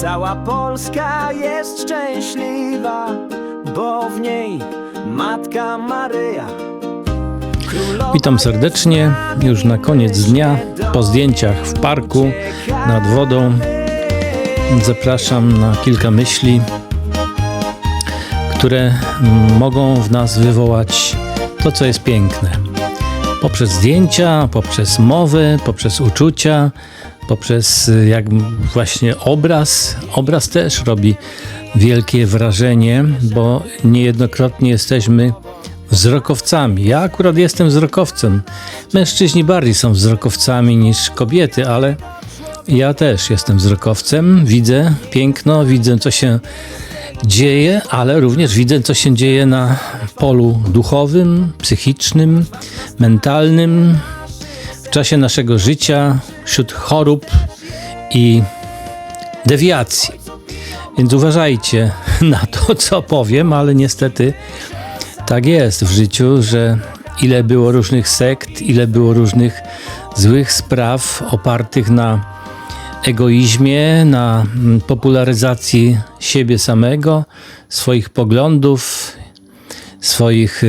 Cała Polska jest szczęśliwa, bo w niej Matka Maryja. Witam serdecznie. Już na koniec dnia, po zdjęciach w parku, nad wodą, zapraszam na kilka myśli, które mogą w nas wywołać to, co jest piękne. Poprzez zdjęcia, poprzez mowy, poprzez uczucia, poprzez y, jak właśnie obraz. Obraz też robi wielkie wrażenie, bo niejednokrotnie jesteśmy wzrokowcami. Ja akurat jestem wzrokowcem. Mężczyźni bardziej są wzrokowcami niż kobiety, ale ja też jestem wzrokowcem. Widzę piękno, widzę co się dzieje, ale również widzę co się dzieje na polu duchowym, psychicznym, mentalnym, w czasie naszego życia, wśród chorób i dewiacji. Więc uważajcie na to, co powiem, ale niestety tak jest w życiu, że ile było różnych sekt, ile było różnych złych spraw opartych na egoizmie, na mm, popularyzacji siebie samego, swoich poglądów, swoich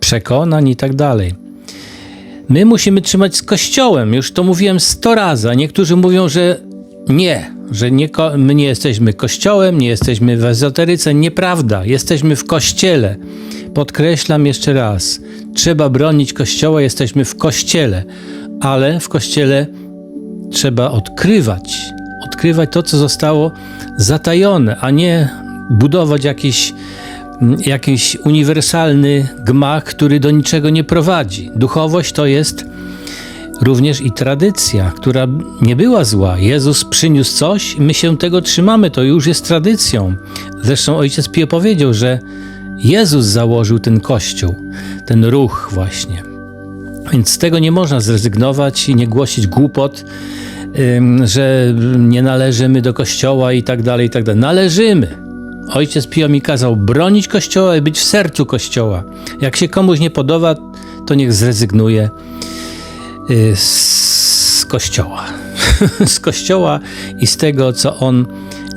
przekonań i tak. My musimy trzymać z Kościołem. Już to mówiłem sto razy. Niektórzy mówią, że nie, że nie, my nie jesteśmy Kościołem, nie jesteśmy w ezoteryce. Nieprawda. Jesteśmy w Kościele. Podkreślam jeszcze raz. Trzeba bronić Kościoła, jesteśmy w Kościele. Ale w Kościele trzeba odkrywać. Odkrywać to, co zostało zatajone, a nie budować jakiś jakiś uniwersalny gmach, który do niczego nie prowadzi. Duchowość to jest również i tradycja, która nie była zła. Jezus przyniósł coś my się tego trzymamy, to już jest tradycją. Zresztą ojciec Pio powiedział, że Jezus założył ten kościół, ten ruch właśnie. Więc z tego nie można zrezygnować i nie głosić głupot, że nie należymy do kościoła i tak dalej, i tak dalej. Należymy. Ojciec Pio mi kazał bronić Kościoła i być w sercu Kościoła. Jak się komuś nie podoba, to niech zrezygnuje y, z Kościoła. z Kościoła i z tego, co on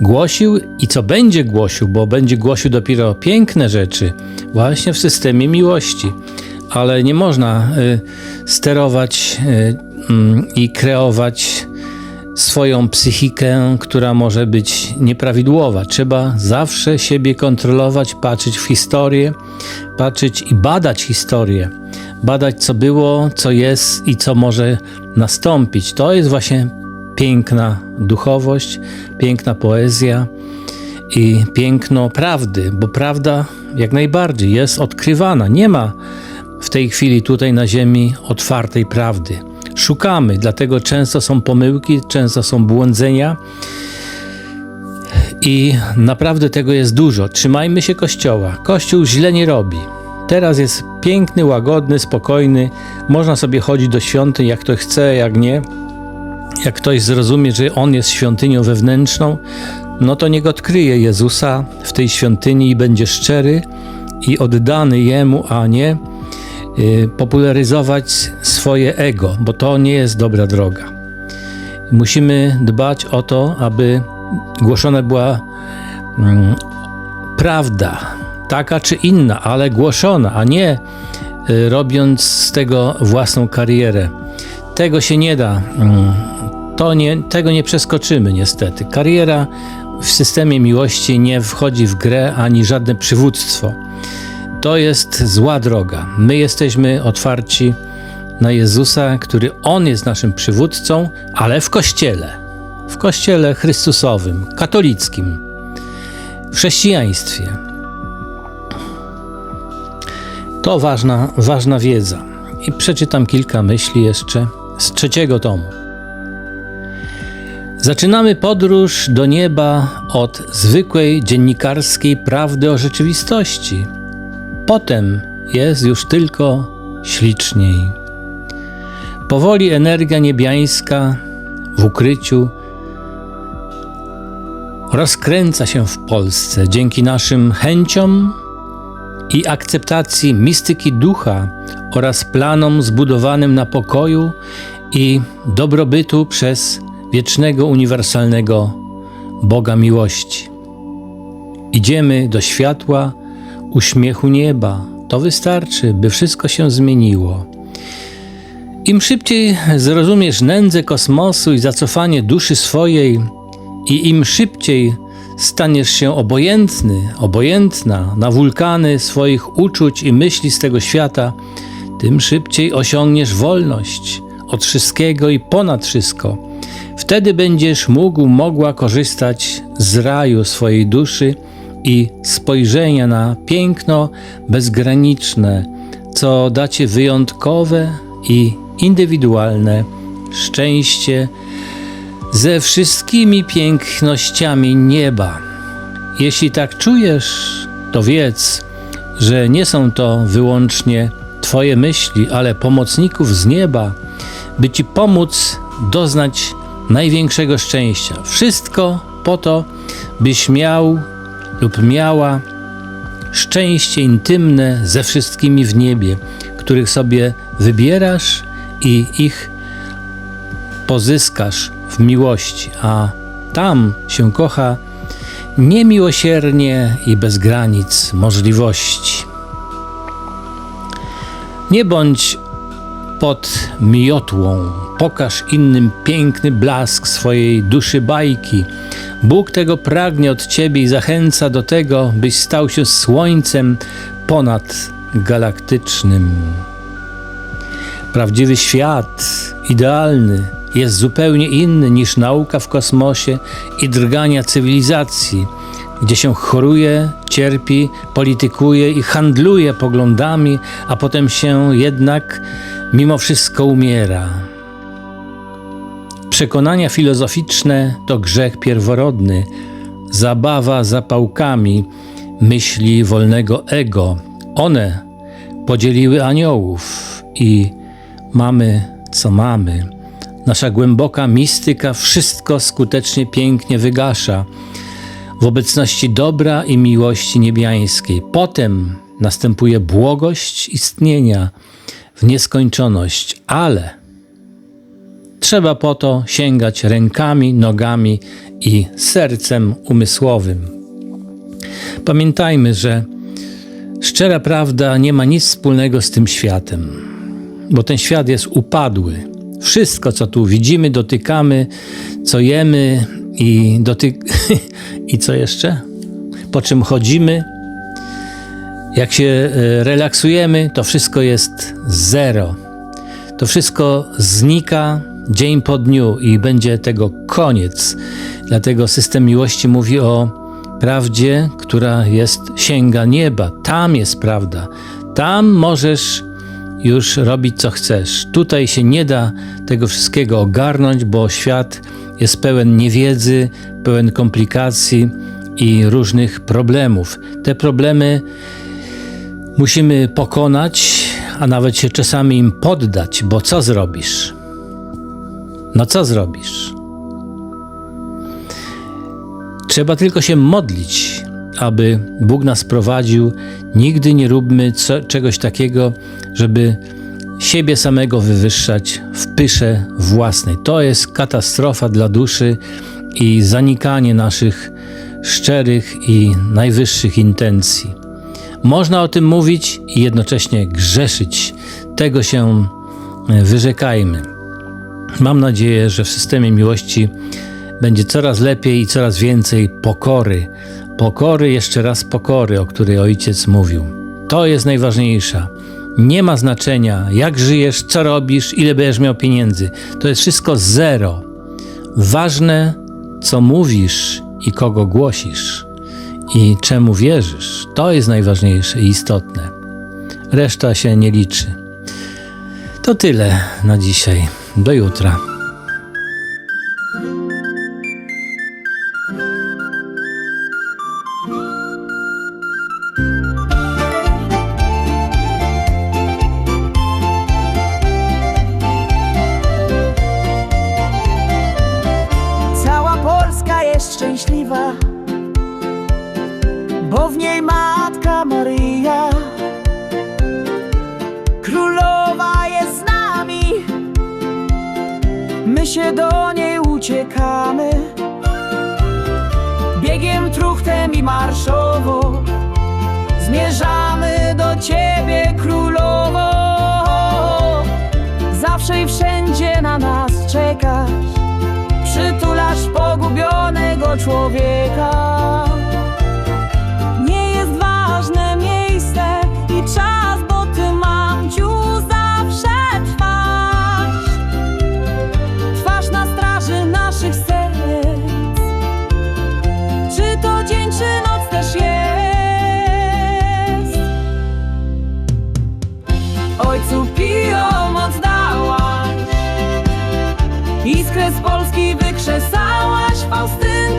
głosił i co będzie głosił, bo będzie głosił dopiero piękne rzeczy właśnie w systemie miłości. Ale nie można y, sterować y, mm, i kreować swoją psychikę, która może być nieprawidłowa. Trzeba zawsze siebie kontrolować, patrzeć w historię, patrzeć i badać historię. Badać, co było, co jest i co może nastąpić. To jest właśnie piękna duchowość, piękna poezja i piękno prawdy, bo prawda jak najbardziej jest odkrywana. Nie ma w tej chwili tutaj na Ziemi otwartej prawdy szukamy, dlatego często są pomyłki, często są błądzenia. I naprawdę tego jest dużo. Trzymajmy się Kościoła. Kościół źle nie robi. Teraz jest piękny, łagodny, spokojny. Można sobie chodzić do świątyń, jak ktoś chce, jak nie. Jak ktoś zrozumie, że on jest świątynią wewnętrzną, no to niech odkryje Jezusa w tej świątyni i będzie szczery i oddany Jemu, a nie popularyzować swoje ego, bo to nie jest dobra droga. Musimy dbać o to, aby głoszona była mm, prawda, taka czy inna, ale głoszona, a nie y, robiąc z tego własną karierę. Tego się nie da, mm, to nie, tego nie przeskoczymy niestety. Kariera w systemie miłości nie wchodzi w grę ani żadne przywództwo. To jest zła droga. My jesteśmy otwarci na Jezusa, który On jest naszym przywódcą, ale w Kościele. W Kościele Chrystusowym, katolickim, w chrześcijaństwie. To ważna, ważna wiedza. I przeczytam kilka myśli jeszcze z trzeciego tomu. Zaczynamy podróż do nieba od zwykłej dziennikarskiej prawdy o rzeczywistości. Potem jest już tylko śliczniej. Powoli energia niebiańska w ukryciu rozkręca się w Polsce dzięki naszym chęciom i akceptacji mistyki ducha oraz planom zbudowanym na pokoju i dobrobytu przez wiecznego, uniwersalnego Boga miłości. Idziemy do światła uśmiechu nieba. To wystarczy, by wszystko się zmieniło. Im szybciej zrozumiesz nędzę kosmosu i zacofanie duszy swojej, i im szybciej staniesz się obojętny, obojętna na wulkany swoich uczuć i myśli z tego świata, tym szybciej osiągniesz wolność od wszystkiego i ponad wszystko. Wtedy będziesz mógł, mogła korzystać z raju swojej duszy i spojrzenia na piękno bezgraniczne, co da ci wyjątkowe i indywidualne szczęście ze wszystkimi pięknościami nieba. Jeśli tak czujesz, to wiedz, że nie są to wyłącznie Twoje myśli, ale pomocników z nieba, by Ci pomóc doznać największego szczęścia. Wszystko po to, byś miał lub miała szczęście intymne ze wszystkimi w niebie, których sobie wybierasz i ich pozyskasz w miłości, a tam się kocha niemiłosiernie i bez granic możliwości. Nie bądź pod miotłą, pokaż innym piękny blask swojej duszy bajki. Bóg tego pragnie od ciebie i zachęca do tego, byś stał się słońcem ponad galaktycznym. Prawdziwy świat, idealny, jest zupełnie inny niż nauka w kosmosie i drgania cywilizacji, gdzie się choruje, cierpi, politykuje i handluje poglądami, a potem się jednak mimo wszystko umiera. Przekonania filozoficzne to grzech pierworodny, zabawa zapałkami myśli wolnego ego. One podzieliły aniołów i mamy co mamy. Nasza głęboka mistyka wszystko skutecznie pięknie wygasza w obecności dobra i miłości niebiańskiej. Potem następuje błogość istnienia w nieskończoność, ale trzeba po to sięgać rękami, nogami i sercem umysłowym. Pamiętajmy, że szczera prawda nie ma nic wspólnego z tym światem, bo ten świat jest upadły. Wszystko, co tu widzimy, dotykamy, co jemy i dotyk... i co jeszcze? Po czym chodzimy, jak się e, relaksujemy, to wszystko jest zero. To wszystko znika dzień po dniu i będzie tego koniec. Dlatego system miłości mówi o prawdzie, która jest sięga nieba. Tam jest prawda. Tam możesz już robić co chcesz. Tutaj się nie da tego wszystkiego ogarnąć, bo świat jest pełen niewiedzy, pełen komplikacji i różnych problemów. Te problemy musimy pokonać, a nawet się czasami im poddać, bo co zrobisz? No co zrobisz? Trzeba tylko się modlić, aby Bóg nas prowadził. Nigdy nie róbmy co, czegoś takiego, żeby siebie samego wywyższać w pysze własnej. To jest katastrofa dla duszy i zanikanie naszych szczerych i najwyższych intencji. Można o tym mówić i jednocześnie grzeszyć. Tego się wyrzekajmy. Mam nadzieję, że w systemie miłości będzie coraz lepiej i coraz więcej pokory. Pokory, jeszcze raz pokory, o której ojciec mówił. To jest najważniejsza. Nie ma znaczenia, jak żyjesz, co robisz, ile będziesz miał pieniędzy. To jest wszystko zero. Ważne, co mówisz i kogo głosisz i czemu wierzysz. To jest najważniejsze i istotne. Reszta się nie liczy. To tyle na dzisiaj. Do jutra. uciekamy. Biegiem, truchtem i marszowo Zmierzamy do Ciebie, Królowo. Zawsze i wszędzie na nas czekasz. Przytulasz pogubionego człowieka. Ojcu piją oddała. Iskrę z Polski wykrzesała Faustyna